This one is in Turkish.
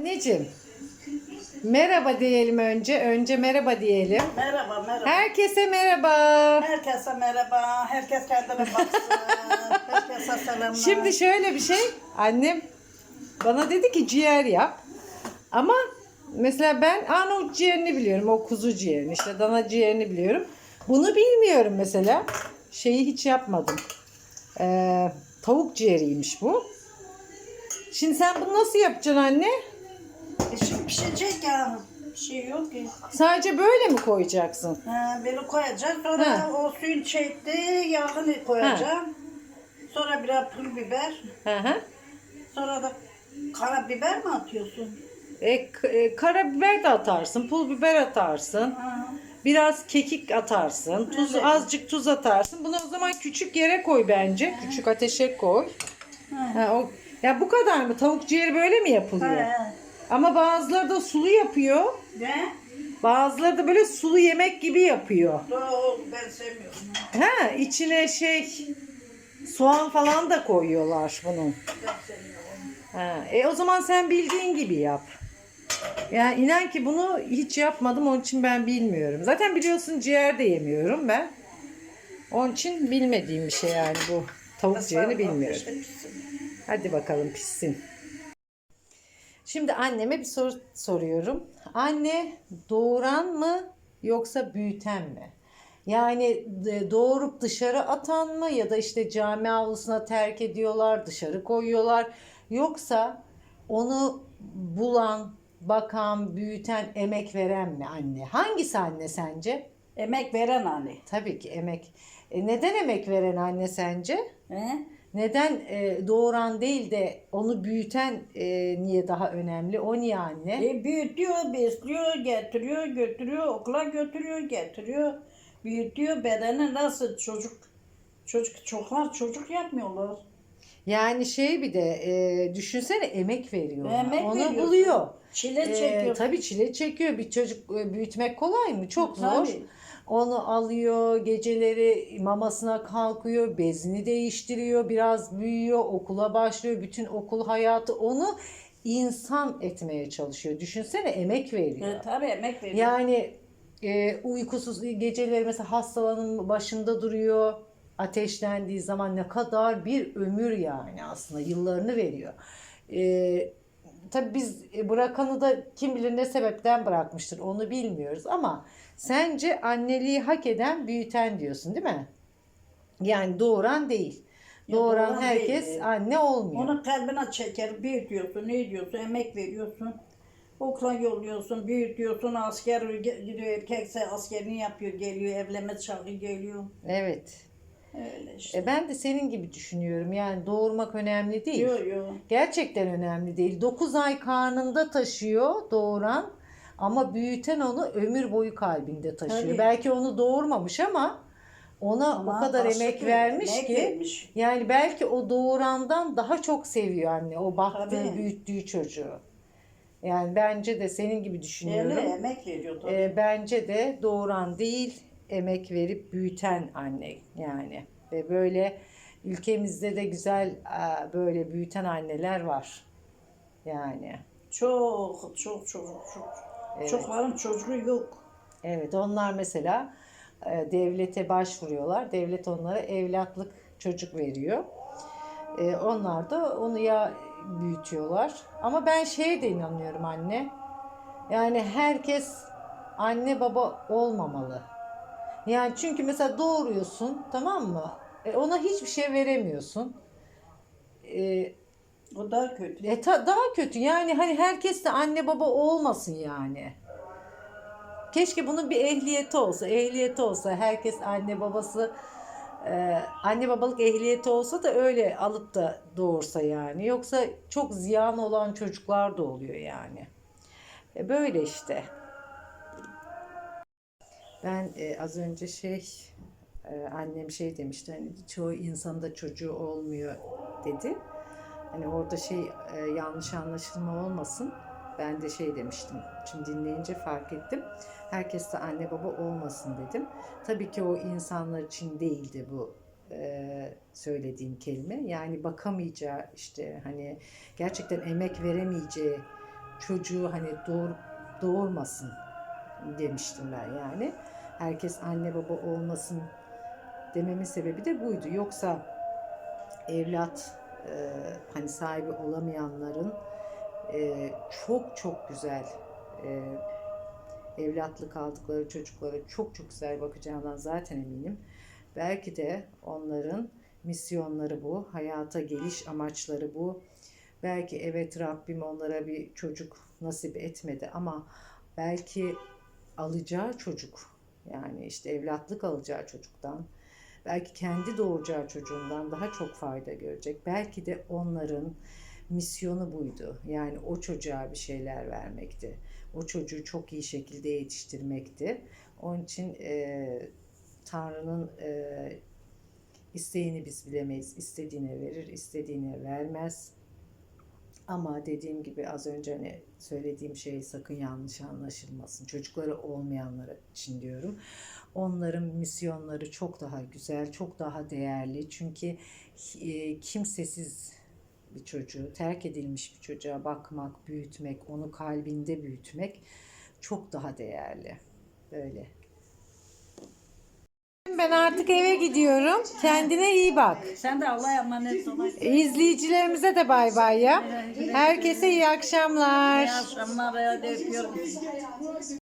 Anneciğim. Merhaba diyelim önce. Önce merhaba diyelim. Merhaba, merhaba. Herkese merhaba. Herkese merhaba. Herkes kendine baksın. Herkese selamlar. Şimdi şöyle bir şey. Annem bana dedi ki ciğer yap. Ama mesela ben Arnavut ciğerini biliyorum. O kuzu ciğerini işte dana ciğerini biliyorum. Bunu bilmiyorum mesela. Şeyi hiç yapmadım. Ee, tavuk ciğeriymiş bu. Şimdi sen bunu nasıl yapacaksın anne? E Şimdi pişecek ya. Bir şey yok ki. Sadece böyle mi koyacaksın? Ha, böyle koyacağız. Sonra Ha. o suyun çekti. Yağını koyacağım. Sonra biraz pul biber. Hı hı. Sonra da karabiber mi atıyorsun? E, k- e, karabiber de atarsın, pul biber atarsın. Ha. Biraz kekik atarsın, tuz Evet. azıcık tuz atarsın. Bunu o zaman küçük yere koy bence. Küçük ateşe koy. Ha. Ha, o, ya bu kadar mı? Tavuk ciğeri böyle mi yapılıyor? Ha. Ama bazıları da sulu yapıyor. Ne? Bazıları da böyle sulu yemek gibi yapıyor. Yok ben sevmiyorum. Ha, içine şey soğan falan da koyuyorlar bunun. Ben sevmiyorum. Ha, e o zaman sen bildiğin gibi yap. Yani inan ki bunu hiç yapmadım onun için ben bilmiyorum. Zaten biliyorsun ciğer de yemiyorum ben. Onun için bilmediğim bir şey yani bu. Tavuk ciğerini bilmiyorum. Hadi bakalım pişsin. Şimdi anneme bir soru soruyorum. Anne doğuran mı yoksa büyüten mi? Yani e, doğurup dışarı atan mı ya da işte cami avlusuna terk ediyorlar, dışarı koyuyorlar. Yoksa onu bulan, bakan, büyüten, emek veren mi anne? Hangisi anne sence? Emek veren anne. Tabii ki emek. E, neden emek veren anne sence? He? Neden e, doğuran değil de onu büyüten e, niye daha önemli? O niye anne? E, büyütüyor, besliyor, getiriyor, götürüyor, okula götürüyor, getiriyor. Büyütüyor, bedeni nasıl çocuk, çocuk, çoklar çocuk yapmıyorlar. Yani şey bir de e, düşünsene emek veriyor. Emek onu veriyorsun. buluyor. Çile E, çekiyor. tabii çile çekiyor. Bir çocuk e, büyütmek kolay mı? Çok zor. Onu alıyor, geceleri mamasına kalkıyor, bezini değiştiriyor, biraz büyüyor, okula başlıyor. Bütün okul hayatı onu insan etmeye çalışıyor. Düşünsene emek veriyor. E, tabii emek veriyor. Yani e, uykusuz geceleri mesela hastalanın başında duruyor. Ateşlendiği zaman ne kadar bir ömür yani aslında yıllarını veriyor. E, tabii biz bırakanı da kim bilir ne sebepten bırakmıştır onu bilmiyoruz ama sence anneliği hak eden büyüten diyorsun değil mi? Yani doğuran değil. Ya Doğuran doğuran herkes değil. anne olmuyor. Onu kalbine çeker, büyütüyorsun, ne diyorsun, emek veriyorsun. Okula yolluyorsun, büyütüyorsun, asker gidiyor, erkekse askerini yapıyor, geliyor, evlenme çağı geliyor. Evet. Öyle işte. E ben de senin gibi düşünüyorum. Yani doğurmak önemli değil. Yok yok. Gerçekten önemli değil. 9 ay karnında taşıyor doğuran ama büyüten onu ömür boyu kalbinde taşıyor. Tabii. Belki onu doğurmamış ama ona Ama o kadar emek vermiş emek ki vermiş. yani belki o doğurandan daha çok seviyor anne o baktığı, Tabii. büyüttüğü çocuğu. Yani bence de senin gibi düşünüyorum. Öyle emek veriyor tabii. E, bence de doğuran değil, emek verip büyüten anne yani. Ve böyle ülkemizde de güzel e, böyle büyüten anneler var. Yani Çok çok çok çok. Çokların çocuğu yok. evet onlar mesela e, devlete başvuruyorlar. Devlet onlara evlatlık çocuk veriyor. E, onlar da onu ya büyütüyorlar. Ama ben şeye de inanıyorum anne. Yani herkes anne baba olmamalı. Yani çünkü mesela doğuruyorsun tamam mı? E, ona hiçbir şey veremiyorsun. E, O daha kötü. e, ta- daha kötü yani hani herkes de anne baba olmasın yani. Keşke bunun bir ehliyeti olsa, ehliyeti olsa herkes anne babası e, anne babalık ehliyeti olsa da öyle alıp da doğursa yani. Yoksa çok ziyan olan çocuklar da oluyor yani. E, böyle işte. Ben e, az önce şey e, annem şey demişti hani çoğu insanda çocuğu olmuyor dedi. Hani orada şey e, yanlış anlaşılma olmasın. Ben de şey demiştim. Şimdi dinleyince fark ettim. Herkes de anne baba olmasın dedim. Tabii ki o insanlar için değildi bu e, söylediğim kelime. Yani bakamayacağı işte hani gerçekten emek veremeyeceği çocuğu hani doğur, doğurmasın demiştim ben yani. Herkes anne baba olmasın dememin sebebi de buydu. Yoksa evlat e, hani sahibi olamayanların e, çok çok güzel e, evlatlık aldıkları çocuklara çok çok güzel bakacağından zaten eminim. Belki de onların misyonları bu, hayata geliş amaçları bu. Belki evet Rabbim onlara bir çocuk nasip etmedi ama belki alacağı çocuk yani işte evlatlık alacağı çocuktan belki kendi doğuracağı çocuğundan daha çok fayda görecek. Belki de onların misyonu buydu. Yani o çocuğa bir şeyler vermekti. O çocuğu çok iyi şekilde yetiştirmekti. Onun için e, Tanrı'nın e, isteğini biz bilemeyiz. İstediğine verir, istediğine vermez. Ama dediğim gibi az önce hani söylediğim şey sakın yanlış anlaşılmasın. Çocukları olmayanlar için diyorum. Onların misyonları çok daha güzel, çok daha değerli. Çünkü e, kimsesiz bir çocuğu, terk edilmiş bir çocuğa bakmak, büyütmek, onu kalbinde büyütmek çok daha değerli. Böyle. Ben artık eve gidiyorum. Kendine iyi bak. Sen de Allah'a emanet ol. İzleyicilerimize de bay bay ya. Herkese iyi akşamlar. İyi akşamlar. Hadi öpüyorum.